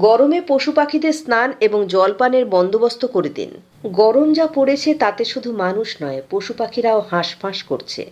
গরমে পশু পাখিদের স্নান এবং জলপানের বন্দোবস্ত করে দিন। গরম যা পড়েছে তাতে শুধু মানুষ নয়, পশু পাখিরাও হাঁসফাঁস করছে।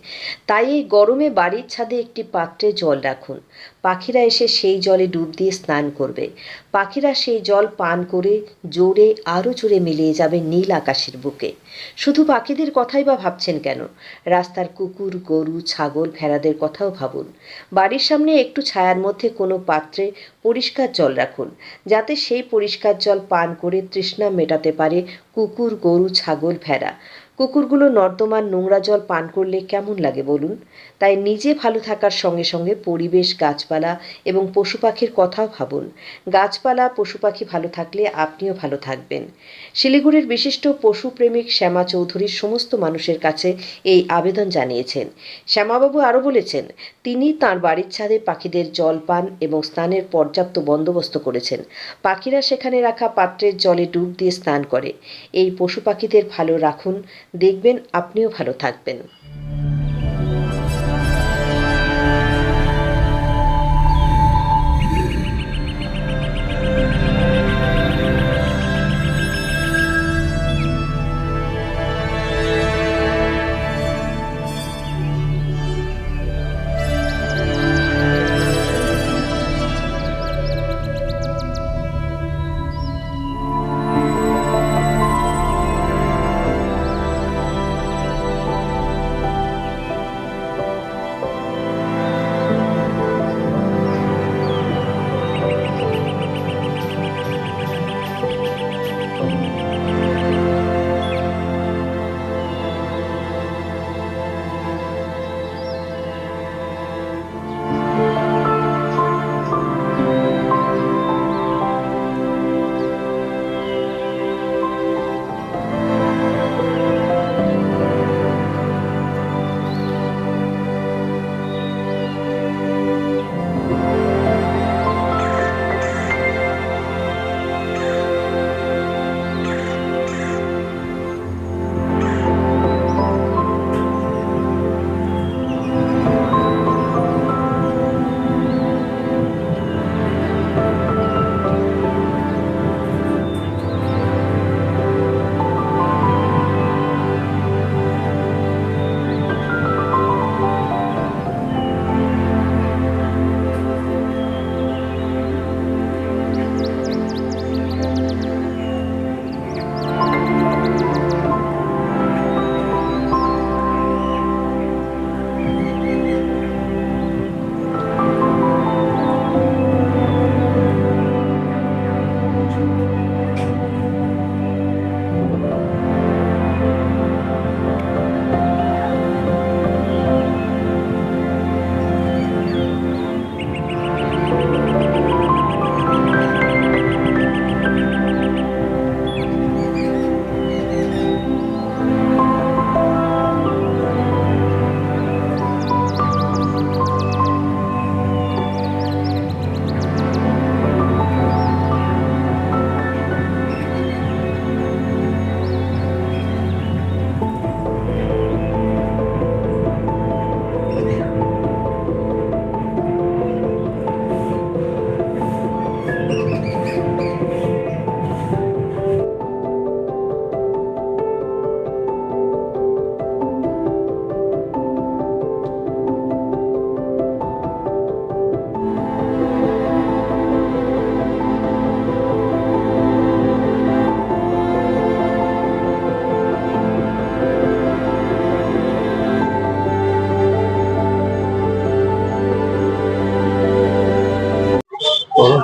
তাই এই গরমে বাড়ির ছাদে একটি পাত্রে জল রাখুন। পাখিরা এসে সেই জলে ডুব দিয়ে স্নান করবে। পাখিরা সেই জল পান করে জোরে আরও জোরে মিলিয়ে যাবে নীল আকাশের বুকে। শুধু পাখিদের কথাই বা ভাবছেন কেন? রাস্তার কুকুর, গরু, ছাগল, ভেড়াদের কথাও ভাবুন। বাড়ির সামনে একটু ছায়ার মধ্যে কোনো পাত্রে পরিষ্কার জল রাখুন, যাতে সেই পরিষ্কার জল পান করে তৃষ্ণা মেটাতে পারে কুকুর গরু ছাগল ভেড়া। কুকুরগুলো নর্দমার নোংরা জল পান করলে কেমন লাগে বলুন? তাই নিজে ভালো থাকার সঙ্গে সঙ্গে পরিবেশ, গাছপালা এবং পশু পাখির কথাও ভাবুন। গাছপালা, পশু পাখি ভালো থাকলে আপনিও ভালো থাকবেন। শিলিগুড়ির বিশিষ্ট পশুপ্রেমিক শ্যামা চৌধুরীর সমস্ত মানুষের কাছে এই আবেদন জানিয়েছেন। শ্যামাবাবু আরও বলেছেন, তিনি তার বাড়ির ছাদে পাখিদের জল পান এবং স্নানের পর্যাপ্ত বন্দোবস্ত করেছেন। পাখিরা সেখানে রাখা পাত্রের জলে ডুব দিয়ে স্নান করে। এই পশু পাখিদের ভালো রাখুন, দেখবেন আপনিও ভালো থাকবেন।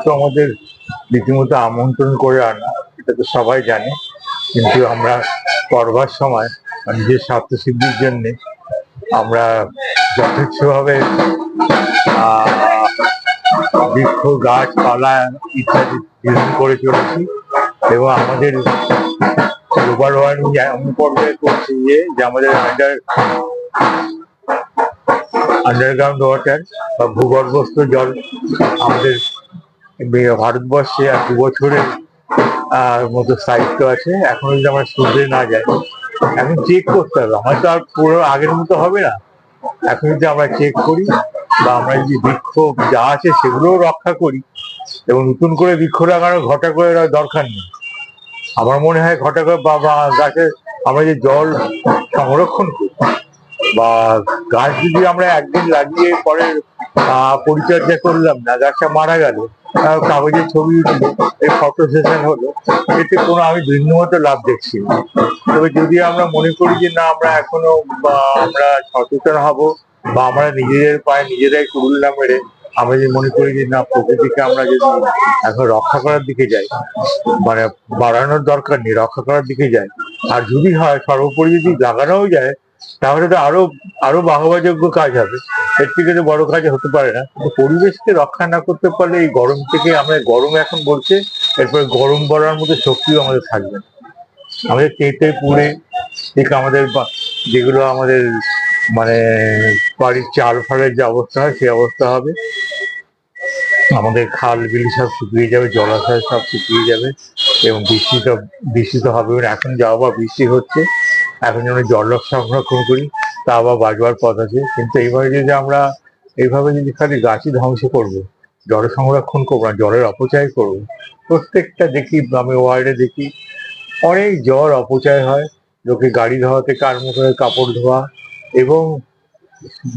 তো আমাদের রীতিমতো আমন্ত্রণ করে আনা, এটা তো সবাই জানে। কিন্তু আমরা করবার সময় নিজের স্বার্থসিদ্ধির জন্যে আমরা যথেচ্ছভাবে বৃক্ষ গাছপালা ইত্যাদি বিধান করে চলেছি এবং আমাদের গ্লোবাল ওয়ার্মিং এমন পর্যায়ে করছে যে আমাদের আন্ডার আন্ডারগ্রাউন্ড ওয়াটার বা ভূগর্ভস্থ জল আমাদের ভারতবর্ষে আর দু বছরের মতো স্থায়িত্ব আছে। এখন যদি আমরা সূর্যে না যাই এখন চেক করতে হবে। আমার তো আর পুরো আগের মতো হবে না। এখন যদি আমরা চেক করি বা আমরা যদি বৃক্ষ যা আছে সেগুলোও রক্ষা করি এবং নতুন করে বৃক্ষ লাগানোর ঘটা করে দরকার নেই। আমার মনে হয় ঘটা করে বা গাছে আমরা যে জল সংরক্ষণ করি বা গাছ যদি আমরা একদিন লাগিয়ে পরে পরিচর্যা করলাম না, গাছটা মারা গেল কাগজে ছবি এই ফটো সেশন হলো, এতে কোনো আমি ভিন্নমত লাভ দেখছি তবে যদি আমরা মনে করি যে না, আমরা এখনও বা আমরা সচেতন হব, বা আমরা নিজেদের পায়ে নিজেরাই কুড়ুল না মেরে আমরা যদি মনে করি যে না, প্রকৃতিকে আমরা যদি এখন রক্ষা করার দিকে যাই মানে বাড়ানোর দরকার নেই, রক্ষা করার দিকে যাই, আর যদি হয় সর্বোপরি যদি লাগানোও যায়, তাহলে তো আরও আরও বাহবাযোগ্য কাজ হবে। এর থেকে তো বড় কাজ হতে পারে না। পরিবেশকে রক্ষা না করতে পারলে এই গরম থেকে আমরা গরম এখন বলছে, এরপরে গরম পড়ার মতো শক্তিও আমাদের থাকবে না। আমাদের তেতে পুড়ে ঠিক আমাদের যেগুলো আমাদের মানে বাড়ির চাল ফালের যে অবস্থা হয় সেই অবস্থা হবে। আমাদের খাল বিল সব শুকিয়ে যাবে, জলাশয় সব শুকিয়ে যাবে এবং বৃষ্টি তো বৃষ্টি তো হবে। এখন যা আবার বৃষ্টি হচ্ছে, এখন যেন জল সংরক্ষণ করি। তা আবার বাজবার পথ আছে। কিন্তু এইভাবে যদি আমরা এইভাবে যদি খালি গাছই ধ্বংস করব, জল সংরক্ষণ করব না, জলের অপচয় করব, প্রত্যেকটা দেখি আমি ওয়ার্ডে দেখি, অনেক জল অপচয় হয়। লোকে গাড়ি ধোয়া থেকে আরম্ভ করে কাপড় ধোয়া এবং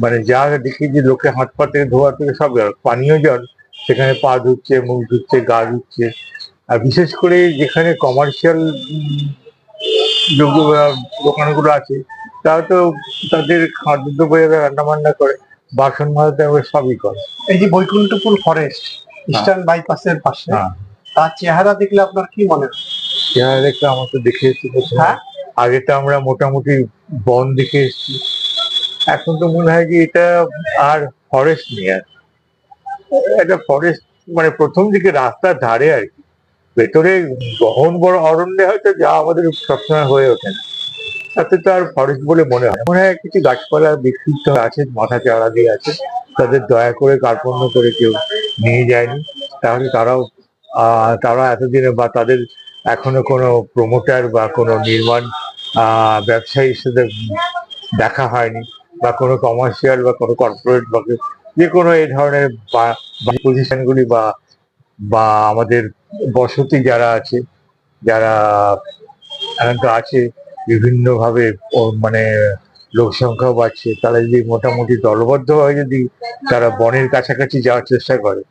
মানে যা দেখি যে লোকে হাত পা থেকে ধোয়া থেকে সব জল, পানীয় জল, সেখানে পা ধুচ্ছে, মুখ ধুচ্ছে, গা ধুচ্ছে। আর বিশেষ করে যেখানে কমার্শিয়াল দোকানগুলো আছে তারা তো তাদের খাদ্যদ্রব্য রান্না বান্না করে বাসন মাজাতে আমরা সবই করে। এই যে বৈকুণ্ঠপুর ফরেস্ট ইস্টার্ন বাইপাসের পাশে হ্যাঁ। তার চেহারা দেখলে আপনার কি মনে হয়? চেহারা দেখে আমার তো দেখে এসেছি হ্যাঁ? আগে তো আমরা মোটামুটি বন দেখে এসেছি। এখন তো মনে হয় যে এটা আর ফরেস্ট নেই আর এটা ফরেস্ট মানে প্রথম দিকে রাস্তার ধারে আর কি। ভেতরে গহন বড় অরণ্যে হয়তো যা আমাদের সবসময় হয়ে ওঠে না। তাতে তো আর ফরেস্ট বলে মনে হয় মনে হয় কিছু গাছপালা বিক্ষিপ্ত আছে, মাথা চারা দিয়ে আছে। তাদের দয়া করে কার্পণ্য করে কেউ নিয়ে যায়নি। তাহলে তারাও তারা এতদিনে বা তাদের এখনও কোনো প্রমোটার বা কোনো নির্মাণ ব্যবসায়ীর সাথে দেখা হয়নি বা কোনো কমার্শিয়াল বা কোনো কর্পোরেট বা যে কোনো এই ধরনের পজিশনগুলি বা বা আমাদের বসতি যারা আছে, যারা এখন তো আছে বিভিন্নভাবে ও- মানে লোক সংখ্যা বাড়ছে। তারা যদি মোটামুটি দলবদ্ধভাবে যদি তারা বনের কাছাকাছি যাওয়ার চেষ্টা করে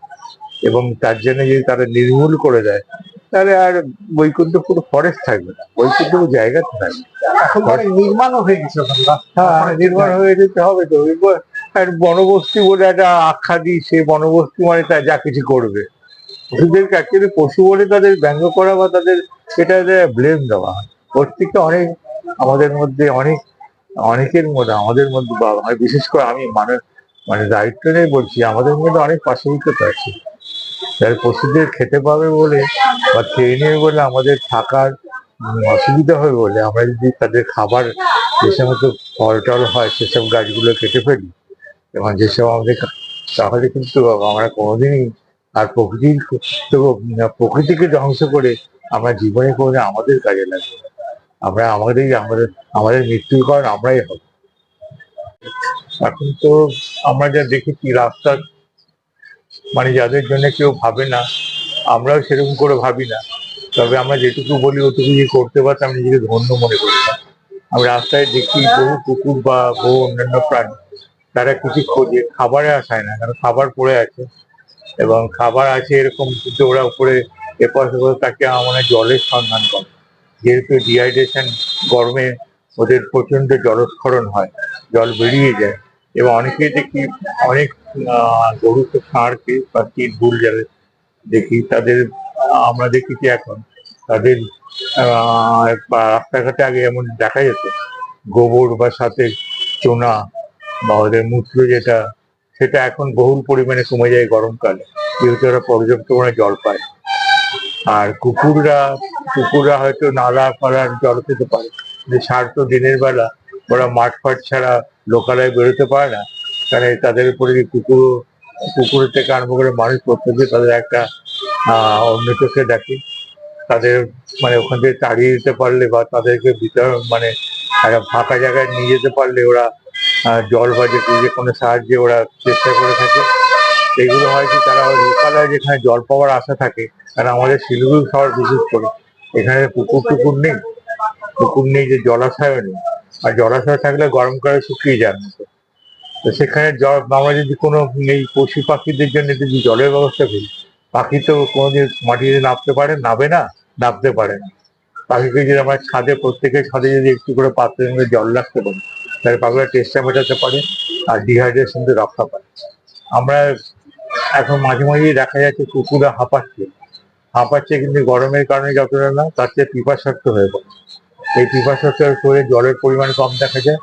এবং তার জন্য যদি তারা নির্মূল করে দেয় তাহলে আর বৈকুণ্ঠপুর ফরেস্ট থাকবে না। বৈকুণ্ঠপুর জায়গা থাকবে নির্মাণও হয়ে গেছে হ্যাঁ নির্মাণ হয়ে যেতে হবে তো। আর বনবস্তি বলে একটা আখ্যা দিই সে বনবস্তি মানে তা যা কিছু করবে। পশুদেরকে অ্যাকচুয়ালি পশু বলে তাদের ব্যঙ্গ করা বা তাদের এটা ব্লেম দেওয়া হয়। ওর থেকে অনেক আমাদের মধ্যে অনেক, অনেকের মধ্যে, আমাদের মধ্যে আমি বিশেষ করে আমি মানে মানে দায়িত্ব নিয়ে বলছি, আমাদের মধ্যে অনেক পাশবিকতা আছে যারা পশুদের খেতে পাবে বলে বা খেয়ে নেবে বলে আমাদের থাকার অসুবিধা হয় বলে আমরা যদি তাদের খাবার যে সমস্ত ফল টল হয়, সেসব গাছগুলো কেটে ফেলি, এবং যেসব আমাদের তাহলে কিন্তু আমরা কোনোদিনই আর প্রকৃতির প্রকৃতিকে ধ্বংস করে আমরা জীবনে কোনোদিন আমাদের কাজে লাগবে। আমরা আমাদেরই আমাদের আমাদের মৃত্যুর কারণ আমরাই হব। এখন তো আমরা যা দেখেছি রাস্তার মানে যাদের জন্য কেউ ভাবে না, আমরাও সেরকম করে ভাবি না। তবে আমরা যেটুকু বলি, ওটুকু যে করতে পারতাম, নিজেকে ধন্য মনে করতাম আমি রাস্তায় দেখি বহু কুকুর বা বহু অন্যান্য প্রাণী, তারা কিছু খোঁজে, খাবারে আসায় না, কারণ খাবার পড়ে আছে। এবং খাবার আছে এরকম ওরা উপরে এপাশ তাকে মানে জলের সন্ধান করে। যেহেতু ডিহাইড্রেশন গরমে ওদের প্রচণ্ড জলস্খলন হয়, জল বেরিয়ে যায় এবং অনেকেই দেখি অনেক গরুকে ষাঁড়কে বা তিন ভুল যাবে দেখি তাদের, আমরা দেখেছি এখন তাদের রাস্তাঘাটে আগে এমন দেখা যেত, গোবর বা সাথে চোনা বা ওদের মূত্র যেটা, সেটা এখন বহুল পরিমাণে কমে যায় গরমকালে। যেহেতু ওরা পর্যাপ্ত জল পায়। আর কুকুররা কুকুররা হয়তো নালা ফালার জল খেতে পারে। যে সার তো দিনের বেলা, ওরা মাঠ ফাট ছাড়া লোকালয়ে বেরোতে পারে না। কারণ তাদের উপরে যে কুকুর কুকুর থেকে আরম্ভ করে মানুষ প্রত্যেকে তাদের একটা অন্য চোখে দেখে। তাদের মানে ওখান থেকে তাড়িয়ে দিতে পারলে বা তাদেরকে ভিতর মানে একটা ফাঁকা জায়গায় নিয়ে যেতে পারলে ওরা জল বা যে কোনো সাহায্যে ওরা চেষ্টা করে থাকে। সেগুলো হয় কি, তারা লোকালয় যেখানে জল পাওয়ার আশা থাকে কারণ আমাদের শিলিগুড়ি শহর বিশেষ করে। এখানে পুকুর টুকুর নেই। পুকুর নেই যে জলাশয় নেই। আর জলাশয় থাকলে গরমকালে শুকিয়ে যান তো সেখানে জল, আমরা যদি কোনো এই পশু পাখিদের জন্য যদি জলের ব্যবস্থা করি, পাখি তো কোনোদিন মাটিতে নামতে পারে, নাবে না নামতে পারে না। পাখিকে যদি আমরা ছাদে, প্রত্যেকের ছাদে যদি একটু করে পাত্রের মধ্যে জল রাখতে পারি, তাহলে পাখিরা টেস্টটা মেটাতে পারে আর ডিহাইড্রেশন রক্ষা পায়। আমরা এখন মাঝে মাঝেই দেখা যাচ্ছে কুকুরা হাঁপাচ্ছে। হাঁপাচ্ছে কিন্তু গরমের কারণে যতটা না, তার চেয়ে পিপাসার্থ হয়ে পড়ে। এই পিপাসার্থ করে জলের পরিমাণ কম দেখা যায়,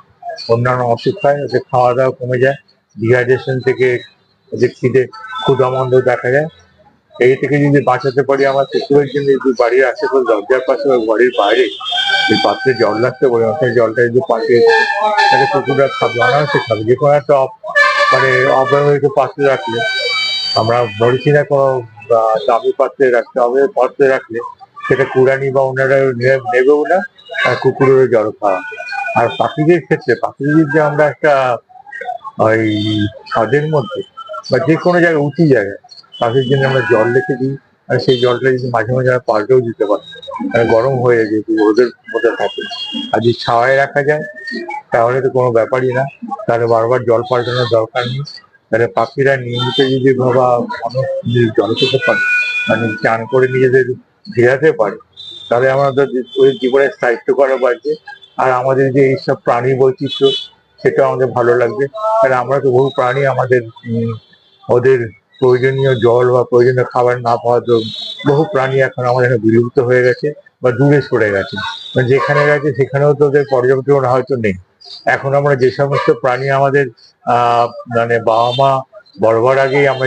অন্যান্য অসুখ হয় ওদের খাওয়া দাওয়া কমে যায় ডিহাইড্রেশন থেকে ওদের খিদে ক্ষুদামন্দ দেখা যায়। এই থেকে যদি বাঁচাতে পারি আমার কুকুরের জন্য যদি বাড়ির আশেপাশে, দরজার পাশে বা বাড়ির বাইরে, এই পাত্রে জল রাখতে পারি অর্থাৎ জলটা যদি পাশে তাহলে কুকুররা খাবে। অনায়াসে খাবে। যে কোনো একটা মানে অব্যবহৃত পাত্রে রাখলে আমরা বলছি না কোনো দামি পাত্রে রাখতে হবে, পাত্রে রাখলে সেটা কুড়ানি বা ওনারা নেবেও না, আর কুকুরেরও জল খাওয়া। আর পাখিদের ক্ষেত্রে, পাখিদের যে আমরা একটা, ওই ছাদের মধ্যে বা যে কোনো জায়গায়, উঁচু জায়গায়, পাখির জন্য আমরা জল রেখে দিই, আর সেই জলটা যদি মাঝে মাঝে আমরা পাল্টেও দিতে পারি গরম হয়ে যায় যেহেতু রোদের মধ্যে থাকে। আর যদি ছাওয়ায় রাখা যায়, তাহলে তো কোনো ব্যাপারই না, তাহলে বারবার জল পাল্টানোর দরকার নেই। তাহলে পাখিরা নিয়মিত যদি বাবা অনেক যদি জল খেতে পারে মানে চান করে নিজেদের ভেজাতে পারে, তাহলে আমাদের জীবনের স্থায়িত্ব করা বাড়বে আর আমাদের যে এইসব প্রাণী বৈচিত্র্য সেটা আমাদের ভালো লাগবে কারণ আমরা তো বহু প্রাণী আমাদের ওদের প্রয়োজনীয় জল বা প্রয়োজনীয় খাবার না পাওয়ার বহু প্রাণী এখন আমাদের এখানে বিলুপ্ত হয়ে গেছে বা দূরে সরে গেছে। যেখানে গেছে সেখানেও তো ওদের পর্যবেক্ষণ হয়তো নেই। এখন আমরা যে সমস্ত প্রাণী আমাদের আহ মানে বাবা মা বড়বার আগেই আমরা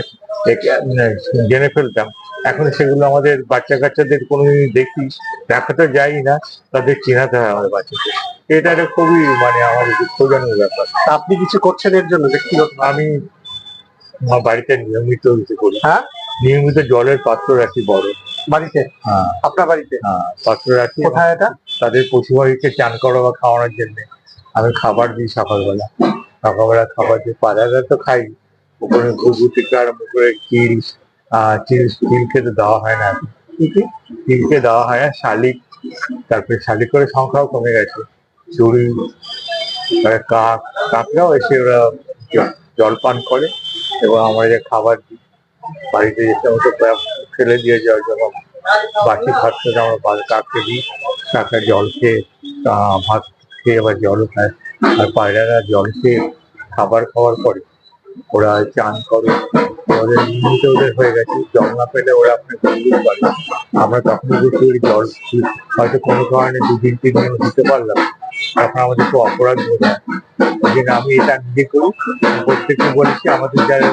জেনে ফেলতাম এখন সেগুলো আমাদের বাচ্চা কাচ্চাদের কোনোদিন দেখি দেখা তো যাই না তাদের চেনাতে হয় আমাদের বাচ্চাদের। এটা একটা খুবই মানে আমাদের দুঃখজনক ব্যাপার। আপনি কিছু করছেন এর জন্য? ব্যক্তিগত আমি আমার বাড়িতে নিয়মিত করি হ্যাঁ? নিয়মিত জলের পাত্র রাখি বড়। বাড়িতে? হ্যাঁ। আপনার বাড়িতে? হ্যাঁ পাত্র রাখি। কোথায় এটা? তাদের পশুবাড়িকে চান করা বা খাওয়ানোর জন্য। আমি খাবার দিই সকালবেলা। সকালবেলা খাবার দিই পাড়ারা তো খাই। ওখানে ঘুঘু থেকে আরম্ভ করে চিল চিল চিলকে তো দেওয়া হয় না। চিলকে দেওয়া হয় না, শালিক। তারপরে শালিকের সংখ্যাও কমে গেছে। তারপরে কাক, কাকরাও এসে ওরা জল পান করে এবং আমরা যে খাবার দিই, বাড়িতে যে সমস্ত ফেলে দিয়ে যাওয়ার জন্য বাকি ভাতটা আমরা কাককে দিই। কাকা জল খেয়ে ভাত খেয়ে আবার জলও খায়, আর পায়রারা জল খেয়ে খাবার খাওয়ার পরে ওরা চান করে। ওদের নিয়মিত ওদের হয়ে গেছে, জল না পেলে ওরা আপনার বুঝতে পারে। আমরা তখন যদি ওই জল হয়তো কোনো কারণে দুদিন তিন দিন দিতে পারলাম তখন আমাদের খুব অপরাধ বোধ হয়। আমি এটা নিজে করি, প্রত্যেককে বলেছি আমাদের যারা